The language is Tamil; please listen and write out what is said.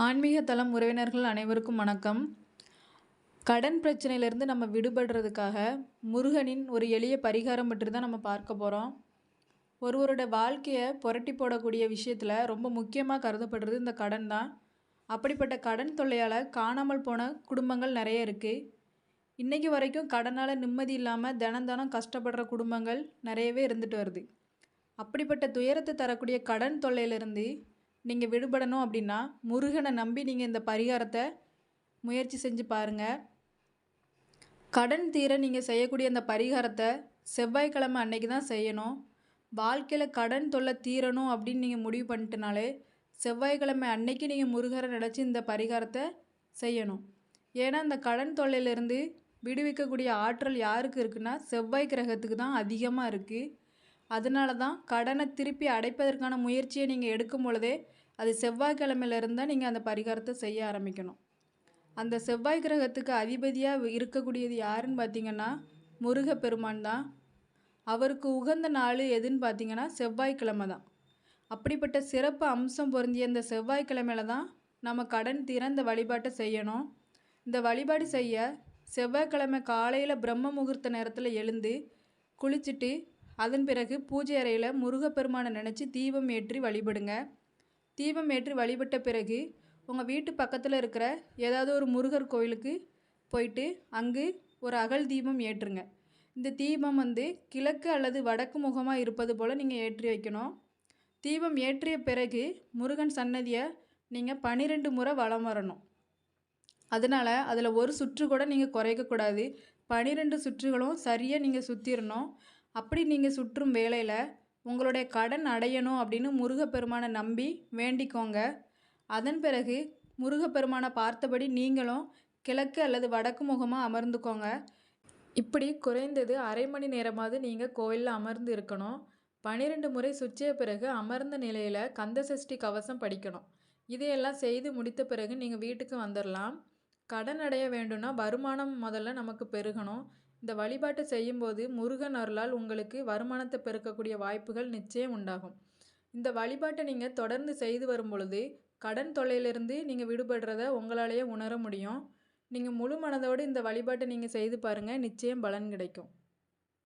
ஆன்மீக தளம் உறவினர்கள் அனைவருக்கும் வணக்கம். கடன் பிரச்சனையிலேருந்து நம்ம விடுபடுறதுக்காக முருகனின் ஒரு எளிய பரிகாரம் பற்றி தான் நம்ம பார்க்க போகிறோம் ஒருவரோட வாழ்க்கையை புரட்டி போடக்கூடிய விஷயத்தில் ரொம்ப முக்கியமாக கருதப்படுறது இந்த கடன் தான். அப்படிப்பட்ட கடன் தொல்லையால் காணாமல் போன குடும்பங்கள் நிறைய இருக்குது இன்றைக்கி வரைக்கும் கடனால் நிம்மதி இல்லாமல் தினம் தினம் கஷ்டப்படுற குடும்பங்கள் நிறையவே இருந்துட்டு வருது. அப்படிப்பட்ட துயரத்தை தரக்கூடிய கடன் தொல்லையிலிருந்து நீங்கள் விடுபடணும் அப்படின்னா முருகனை நம்பி நீங்கள் இந்த பரிகாரத்தை முயற்சி செஞ்சு பாருங்கள் கடன் தீர நீங்கள் செய்யக்கூடிய அந்த பரிகாரத்தை செவ்வாய்க்கிழமை அன்னைக்கு தான் செய்யணும். வாழ்க்கையில் கடன் தொல்லை தீரணும் அப்படின்னு நீங்கள் முடிவு பண்ணிட்டனாலே செவ்வாய்க்கிழமை அன்னைக்கு நீங்கள் முருகரை நினச்சி இந்த பரிகாரத்தை செய்யணும். ஏன்னா இந்த கடன் தொல்லையிலேருந்து விடுவிக்கக்கூடிய ஆற்றல் யாருக்கு இருக்குன்னா செவ்வாய் கிரகத்துக்கு தான் அதிகமாக இருக்குது அதனால தான் கடனை திருப்பி அடைப்பதற்கான முயற்சியை நீங்கள் எடுக்கும் பொழுதே அது செவ்வாய்க்கிழமையில தான் நீங்கள் அந்த பரிகாரத்தை செய்ய ஆரம்பிக்கணும். அந்த செவ்வாய் கிரகத்துக்கு அதிபதியாக இருக்கக்கூடியது யாருன்னு பார்த்தீங்கன்னா முருகப்பெருமான் தான். அவருக்கு உகந்த நாள் எதுன்னு பார்த்தீங்கன்னா செவ்வாய்க்கிழமை தான். அப்படிப்பட்ட சிறப்பு அம்சம் பொருந்திய இந்த செவ்வாய்க்கிழமையில தான் நம்ம கடன் தீர இந்த வழிபாட்டை செய்யணும். இந்த வழிபாடு செய்ய செவ்வாய்க்கிழமை காலையில் பிரம்ம முகூர்த்த நேரத்தில் எழுந்து குளிச்சுட்டு அதன் பிறகு பூஜை அறையில் முருகப்பெருமானை நினச்சி தீபம் ஏற்றி வழிபடுங்க. தீபம் ஏற்றி வழிபட்ட பிறகு உங்கள் வீட்டு பக்கத்தில் இருக்கிற ஏதாவது ஒரு முருகர் கோயிலுக்கு போயிட்டு அங்கு ஒரு அகல் தீபம் ஏற்றுங்க. இந்த தீபம் வந்து கிழக்கு அல்லது வடக்கு முகமாக இருப்பது போல் நீங்கள் ஏற்றி வைக்கணும். தீபம் ஏற்றிய பிறகு முருகன் சன்னதியை நீங்கள் பன்னிரெண்டு முறை வலம் வரணும். அதனால் அதில் ஒரு சுற்று கூட நீங்கள் குறைக்கக்கூடாது. பன்னிரெண்டு சுற்றுகளும் சரியாக நீங்கள் சுற்றிடணும் அப்படி நீங்கள் சுற்றும் வேலையில் உங்களுடைய கடன் அடையணும் அப்படின்னு முருகப்பெருமானை நம்பி வேண்டிக்கோங்க. அதன் பிறகு முருகப்பெருமானை பார்த்தபடி நீங்களும் கிழக்கு அல்லது வடக்கு முகமாக அமர்ந்துக்கோங்க. இப்படி குறைந்தது அரை மணி நேரமாவது நீங்கள் கோயிலில் அமர்ந்து இருக்கணும். பன்னிரெண்டு முறை சுற்றிய பிறகு அமர்ந்த நிலையில் கந்தசஷ்டி கவசம் படிக்கணும். இதையெல்லாம் செய்து முடித்த பிறகு நீங்கள் வீட்டுக்கு வந்துடலாம் கடன் அடைய வேண்டும்னா வருமானம் முதல்ல நமக்கு பெருகணும். இந்த வழிபாட்டை செய்யும்போது முருகன் அருளால் உங்களுக்கு வருமானத்தை பெருக்கக்கூடிய வாய்ப்புகள் நிச்சயம் உண்டாகும். இந்த வழிபாட்டை நீங்கள் தொடர்ந்து செய்து வரும் பொழுது கடன் தொல்லையிலிருந்து நீங்கள் விடுபடுறத உங்களாலேயே உணர முடியும். நீங்கள் முழு மனதோடு இந்த வழிபாட்டை நீங்கள் செய்து பாருங்கள் நிச்சயம் பலன் கிடைக்கும்.